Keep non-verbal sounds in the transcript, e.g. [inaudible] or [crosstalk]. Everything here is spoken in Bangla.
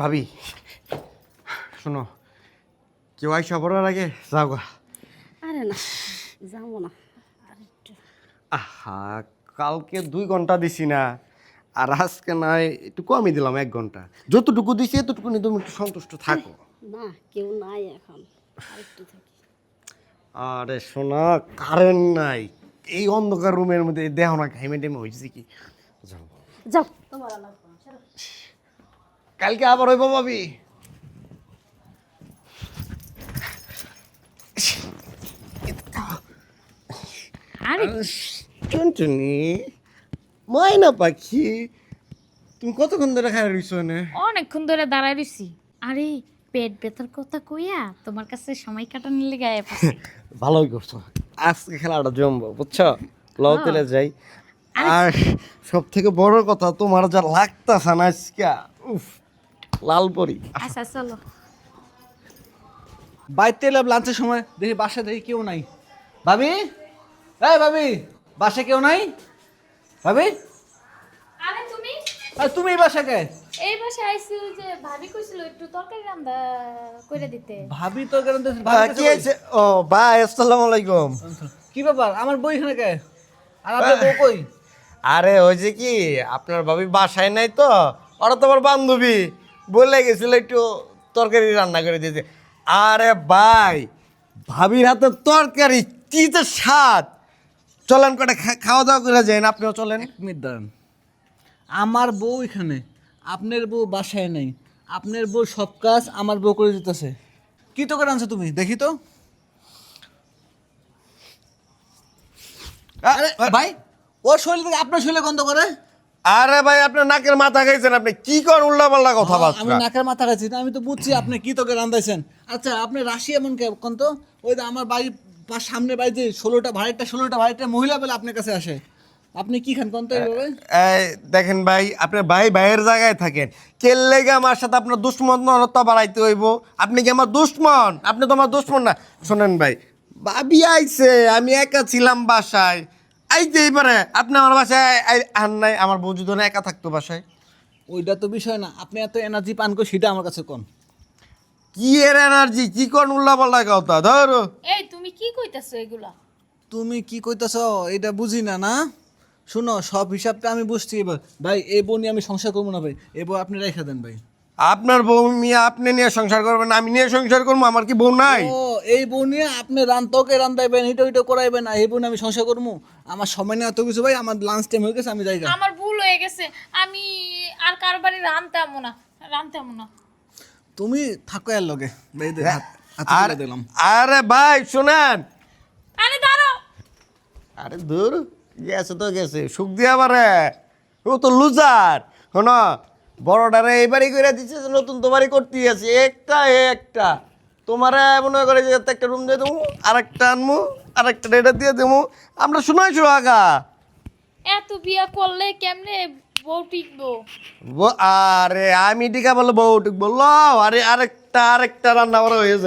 ভাবি শোনো কেউ আইসা পড়ার আগে যাও গা। আরে না যাব না। আহা কালকে দুই ঘণ্টা দিছি না আর আজকে নয় একটু কমই দিলাম এক ঘণ্টা। যতটুকু দিছি এতটুকু নিয়ে তুমি একটু সন্তুষ্ট থাকো। না কেউ নাই এখন আর শোনা কারেন্ট নাই। এই অন্ধকার রুমের মধ্যে দেহ না ঘাইমে টেমে হয়েছে কি? যাও। যাও তোমার না। কালকে আবার হইব ভাবি। টুনটুনি ময়না পাখি তুমি কতক্ষণ ধরে খাই রইছো অনেকক্ষণ ধরে দাঁড়ায় রইছি। আরে পেট ব্যথার কথা কইয়া তোমার কাছে সময় কাটানোর লেগে আয়া পড়ছি। [laughs] ভালোই করছ। আজকে খেলাটা জমবো বুঝছ? লও তেলে যাই। আর। সব থেকে বড় কথা তোমার যা লাগতাছে না আজকে উফ। লালপরি। আচ্ছা চলো। বাইতে এলাম লাঞ্চের সময়। দেখি বাসায় দেখি কেউ নাই। ভাবি? এই ভাবি বাসায় কেউ নাই? ভাবি? আরে তুমি? আর তুমি এই বাসা কে? এই বসে আইছি যে ভাবি কইছিল একটু তরকারি রান্দা কইরা দিতে। ভাবি তো কেন দেখছি, ভাবি কি আছে ও ভাই আসসালামু আলাইকুম। কি ব্যাপার? আমার বই এখানে কে? আর আপনার বউ [laughs] কই? আরে হয়েছে কি আপনার ভাবি বাসায় নাই তো? ওরা তোমার বান্ধবী। বলে গেছিল একটু তরকারি রান্না করে দিয়েছে আরে ভাই ভাবির হাতে তরকারি কি তো স্বাদ। চলেন কটা খাওয়া দাওয়া করে যান আপনিও চলেন। এক মিনিট দাঁড়ান। আমার বউ এখানে আপনার বউ বাসায় নেই। আপনার বউ সব কাজ আমার বউ করে দিতেছে। কি তো করে আনছো তুমি দেখি তো। আরে ভাই ও শরীর থেকে আপনার শরীরে গন্ধ করে? আরে ভাই আপনার নাকের মাথা খাইছেন আপনি। কি করেন উল্টা পাল্টা কথা বলছেন আমি নাকের মাথা খাচ্ছি না আমি তো বুঝছি আপনি কি তোকে রান্ধাইছেন। আচ্ছা আপনি রাশি এমন কে কোন তো? ওই যে আমার বাড়ির পাশ সামনে বাড়িতে ষোলোটা ভাড়াটা ষোলোটা ভাড়াটা মহিলা বলে আপনার কাছে আসে। আপনি কি খান কোন তো দেখেন ভাই আপনার ভাই ভাইয়ের জায়গায় থাকেন। কেল লেগে আমার সাথে আপনার দুশ্মন নরতা বাড়াইতে হইব। আপনি কি আমার দুশ্মন? আপনি তো আমার দুশ্মন না। শোনেন ভাই ভাবি আইছে আমি একা ছিলাম বাসায়। আইতে এবারে আপনি আমার বাসায় আই- আন নাই আমার বউ যদি একা থাকতো বাসায়। ওইটা তো বিষয় না আপনি এত এনার্জি পান করে সেটা আমার কাছে কোন। কি এর এনার্জি কি কোন উল্লা পাল্লা কথা ধরো। এই তুমি কি কইতাছো এগুলা? তুমি কি কইতাছ এটা বুঝি না না? শুনো সব হিসাবটা আমি বুঝছি এবার। ভাই এই বউ নিয়ে আমি সংসার করব না ভাই। এই বউ আপনি রেখে দেন ভাই। আপনার বউ মিয়া আপনি নিয়ে সংসার করবেন আমি নিয়ে সংসার করব আমার কি বউ নাই? ও এই বউ নিয়ে আপনি রান তোকে রান্দাইবেন হিটো হিটো করাইবেন না এই বউ নিয়ে আমি সংসার করব আমার সময় নেই এত কিছু ভাই আমার লাঞ্চ টাইম হয়ে গেছে আমি যাই গা। আমার ভুল হয়ে গেছে আমি আর কারও বাড়ি রানতাম না রানতাম না। তুমি থাকো এর লগে। ভাই দে, হাত হাতে আর তুলে দিলাম। আরে ভাই শুনেন। আরে দাঁড়াও। আরে দূর গেছে তো গেছে সুখ দিয়া পারে। ও তো লুজার শোন বড়টারে এইবারই করে দিচ্ছে যে নতুন তোমারই করতে আছে একটা এ একটা। তোমারে মনে করে যে একটা রুম দিয়ে দেবো আর একটা আনব আর একটা ডেটা দিয়ে দেবো। আমরা শোনাই আগা। এত বিয়া করলে কেমনে বউ টিকবো? আরে আমি টিকা বলো বউ টিকবো। ল আরে আরেকটা আরেকটা রান্না করা হয়েছে